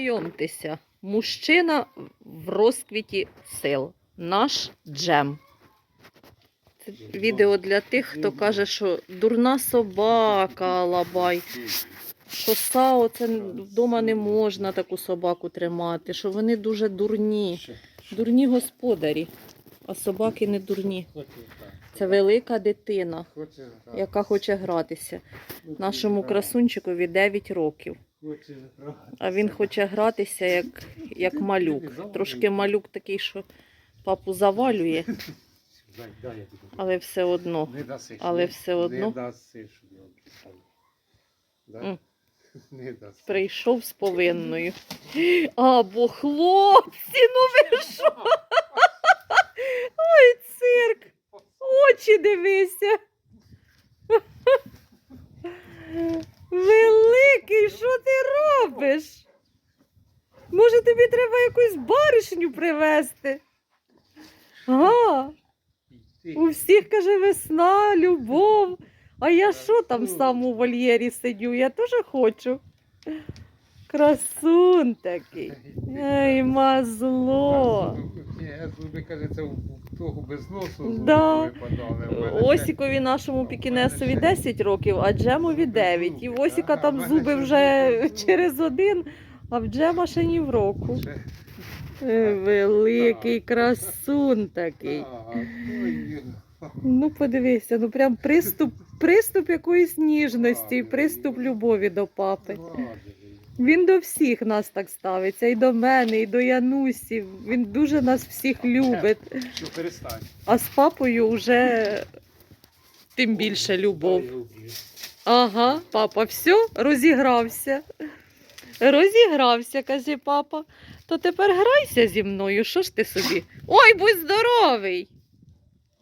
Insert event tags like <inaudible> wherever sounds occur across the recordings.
Знайомтеся, мужчина в розквіті сил. Наш джем. Це відео для тих, хто каже, що дурна собака, Алабай, що Сао це вдома не можна таку собаку тримати, що вони дуже дурні. Дурні господарі, а собаки не дурні. Це велика дитина, яка хоче гратися. Нашому красунчикові 9 років. А він хоче гратися як, як малюк. Трошки малюк такий, що папу завалює, <laughs> але все одно. Не але все одно. Не даси, щоб його писали. Да? <laughs> Не даси. Прийшов з повинною. <gasps> А, бо хлопці, ну ви що? <laughs> Ой, цирк! Очі дивися. Великий, що ти робиш? Може, тобі треба якусь баришню привезти? А, у всіх каже весна, любов. А я що там сам у вольєрі сидю? Я теж хочу. Красун такий. Ей, мазло. Зуби, каже, це у того без носу Да. випадали. В мене Осікові нашому пікінесові 10 років, а Джемові 9. І в Осіка там зуби вже через один, а в Джема ще ні в року. ще- Е, Великий красун такий. Так, ой, Ну, подивися, ну прям приступ, приступ якоїсь ніжності, приступ любові до папи. Він до всіх нас так ставиться, і до мене, і до Янусі. Він дуже нас всіх любить. Що перестань. А з папою вже тим більше любов. Ага, папа, все, розігрався. Розігрався, каже папа. То тепер грайся зі мною. Що ж ти собі? Ой, будь здоровий!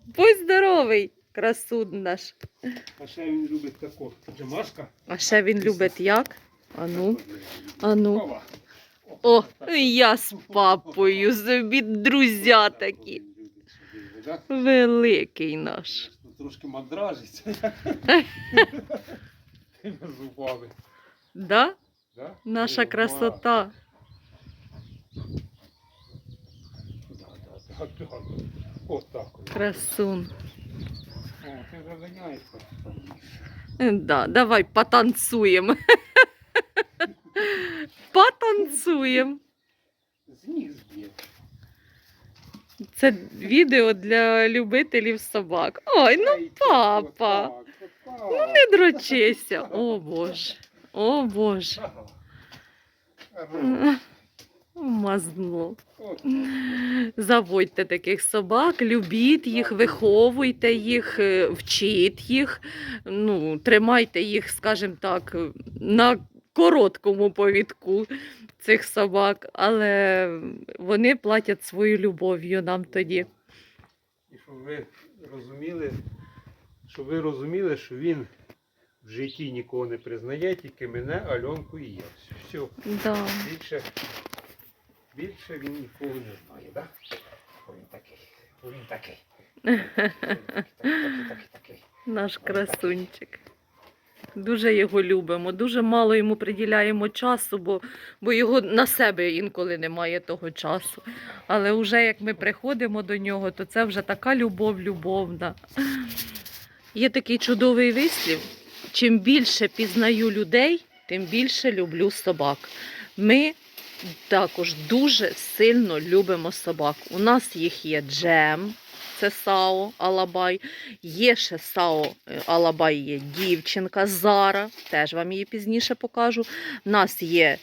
Будь здоровий, красун наш. А ще він любить таку джемашка. А ще він любить як? Ану, ану. О, я з папою собі друзя такі. Великий наш. Трошки мандражить. Тими зубами. Да? Да? Наша красота. Красун. О, ти заганяєш. Е, Да, давай потанцуємо. Потанцуємо. З зб'є. Це відео для любителів собак. Ой, ну папа. ну не дрочися. О Боже. О Боже. Мазно. Заводьте таких собак, любіть їх, виховуйте їх, е, вчіть їх, ну, тримайте їх, скажімо так, на короткому повідку цих собак, але вони платять свою любов'ю нам тоді. І щоб ви розуміли, щоб ви розуміли, що він в житті нікого не признає, тільки мене, Альонку і я. Все. Да. Більше, більше він нікого не знає, так? Да? Він такий. Він такий. <laughs> Такий, такий, такий. Наш красунчик. Дуже його любимо, дуже мало йому приділяємо часу, бо, бо його на себе інколи немає того часу. Але вже як ми приходимо до нього, то це вже така любов любовна. Є такий чудовий вислів: чим більше пізнаю людей, тим більше люблю собак. Ми також дуже сильно любимо собак. У нас їх є джем, це Сао Алабай. Є ще Сао е, Алабай, є дівчинка Зара, теж вам її пізніше покажу. У нас є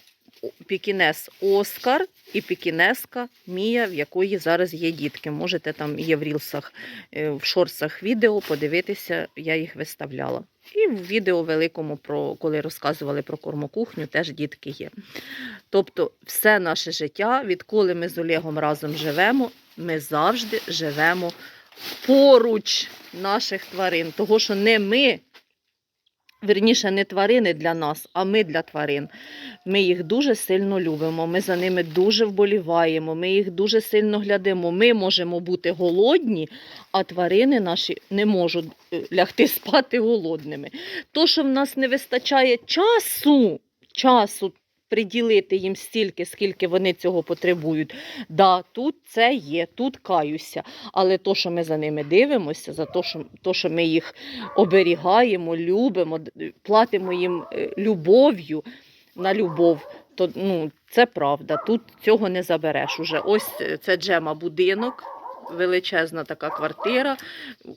пікінес Оскар і пікінеска Мія, в якої зараз є дітки. Можете там є в рілсах, е, в шорсах відео подивитися, я їх виставляла. І в відео великому, про, коли розказували про кормокухню, теж дітки є. Тобто, все наше життя, відколи ми з Олегом разом живемо, ми завжди живемо поруч наших тварин. Того, що не ми, верніше, не тварини для нас, а ми для тварин. Ми їх дуже сильно любимо, ми за ними дуже вболіваємо, ми їх дуже сильно глядимо. Ми можемо бути голодні, а тварини наші не можуть е, лягти спати голодними. То, що в нас не вистачає часу, часу приділити їм стільки, скільки вони цього потребують. Да, тут це є, тут каюся. Але то, що ми за ними дивимося, за те, що, то, що ми їх оберігаємо, любимо, платимо їм е, любов'ю на любов, то ну, це правда. Тут цього не забереш уже. Ось е, це джема будинок. Величезна така квартира.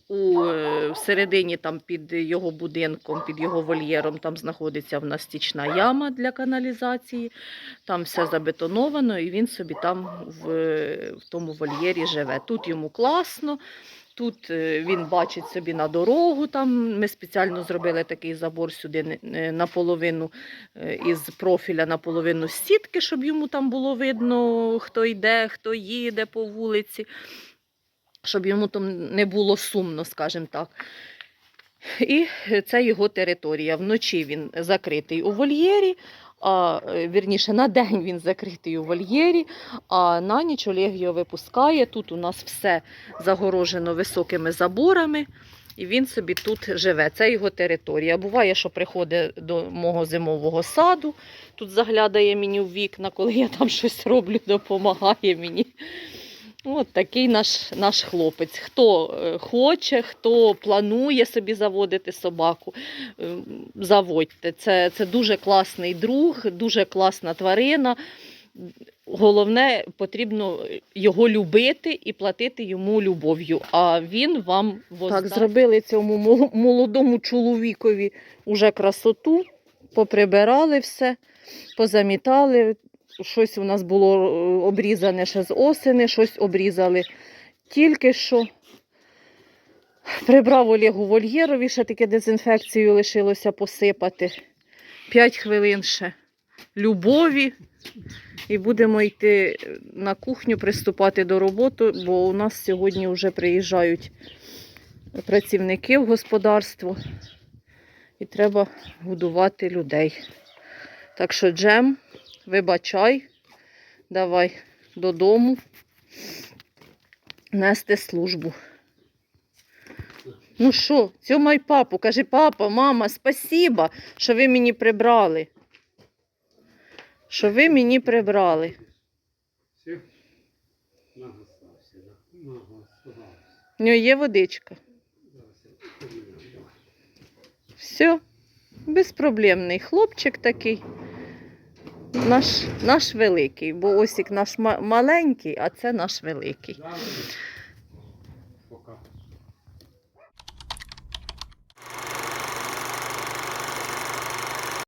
У е, всередині там під його будинком, під його вольєром, там знаходиться в нас стічна яма для каналізації. Там все забетоновано, і він собі там в, в тому вольєрі живе. Тут йому класно. Тут е, він бачить собі на дорогу. Там ми спеціально зробили такий забор сюди наполовину е, із профіля наполовину з сітки, щоб йому там було видно, хто йде, хто їде по вулиці, щоб йому там не було сумно, скажімо так. І це його територія. Вночі він закритий у вольєрі, а вірніше на день він закритий у вольєрі, а на ніч Олег його випускає. Тут у нас все загорожено високими заборами. І він собі тут живе. Це його територія. Буває, що приходить до мого зимового саду, тут заглядає мені в вікна, коли я там щось роблю, допомагає мені. От такий наш, наш хлопець. Хто е, хоче, хто планує собі заводити собаку, е, заводьте. Це, це дуже класний друг, дуже класна тварина. Головне, потрібно його любити і платити йому любов'ю. А він вам воздасть. Так, зробили цьому молодому чоловікові уже красоту, поприбирали все, позамітали. Щось у нас було е, обрізане ще з осени, щось обрізали тільки що. Прибрав Олегу вольєрові, ще таке дезінфекцію лишилося посипати. П'ять хвилин ще любові. І будемо йти на кухню, приступати до роботи, бо у нас сьогодні вже приїжджають працівники в господарство і треба годувати людей. Так що, Джем, вибачай, давай додому нести службу. Ну що, цьомай папу, каже, папа, мама, спасіба, що ви мені прибрали. Що ви мені прибрали. Да. Нагасався. Нього є водичка. Все, безпроблемний хлопчик такий. Наш, наш великий, бо осік наш ма- маленький, а це наш великий.